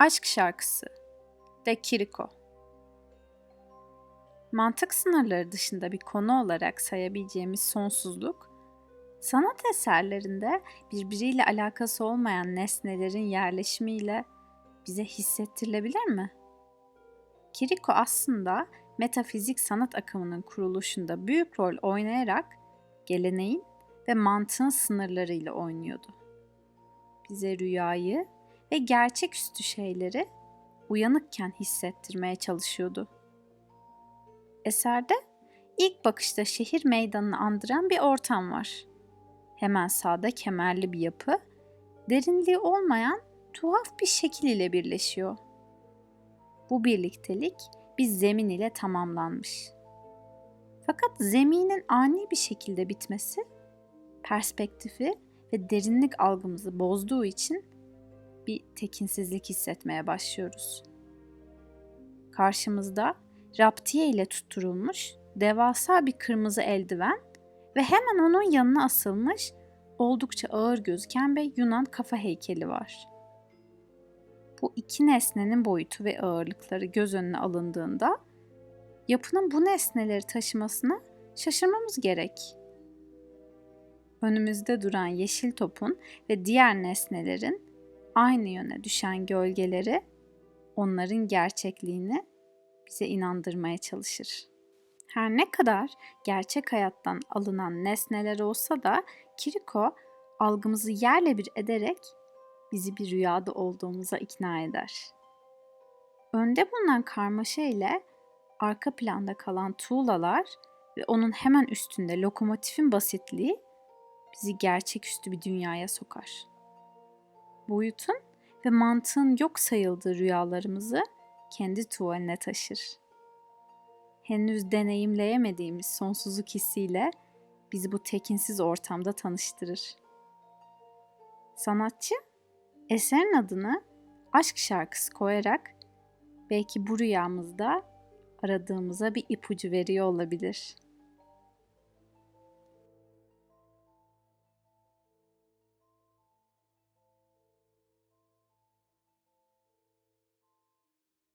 Aşk şarkısı de Kiriko. Mantık sınırları dışında bir konu olarak sayabileceğimiz sonsuzluk, sanat eserlerinde birbiriyle alakası olmayan nesnelerin yerleşimiyle bize hissettirilebilir mi? Kiriko aslında metafizik sanat akımının kuruluşunda büyük rol oynayarak geleneğin ve mantığın sınırlarıyla oynuyordu. Bize rüyayı ve gerçeküstü şeyleri uyanıkken hissettirmeye çalışıyordu. Eserde ilk bakışta şehir meydanını andıran bir ortam var. Hemen sağda kemerli bir yapı, derinliği olmayan tuhaf bir şekil ile birleşiyor. Bu birliktelik bir zemin ile tamamlanmış. Fakat zeminin ani bir şekilde bitmesi perspektifi ve derinlik algımızı bozduğu için bir tekinsizlik hissetmeye başlıyoruz. Karşımızda raptiye ile tutturulmuş devasa bir kırmızı eldiven ve hemen onun yanına asılmış oldukça ağır gözüken bir Yunan kafa heykeli var. Bu iki nesnenin boyutu ve ağırlıkları göz önüne alındığında yapının bu nesneleri taşımasına şaşırmamız gerek. Önümüzde duran yeşil topun ve diğer nesnelerin aynı yöne düşen gölgeleri onların gerçekliğini bize inandırmaya çalışır. Her ne kadar gerçek hayattan alınan nesneler olsa da Kiriko algımızı yerle bir ederek bizi bir rüyada olduğumuza ikna eder. Önde bulunan karmaşa ile arka planda kalan tuğlalar ve onun hemen üstünde lokomotifin basitliği bizi gerçeküstü bir dünyaya sokar. Boyutun ve mantığın yok sayıldığı rüyalarımızı kendi tuvaline taşır. Henüz deneyimleyemediğimiz sonsuzluk hissiyle bizi bu tekinsiz ortamda tanıştırır. Sanatçı eserin adını aşk şarkısı koyarak belki bu rüyamızda aradığımıza bir ipucu veriyor olabilir.''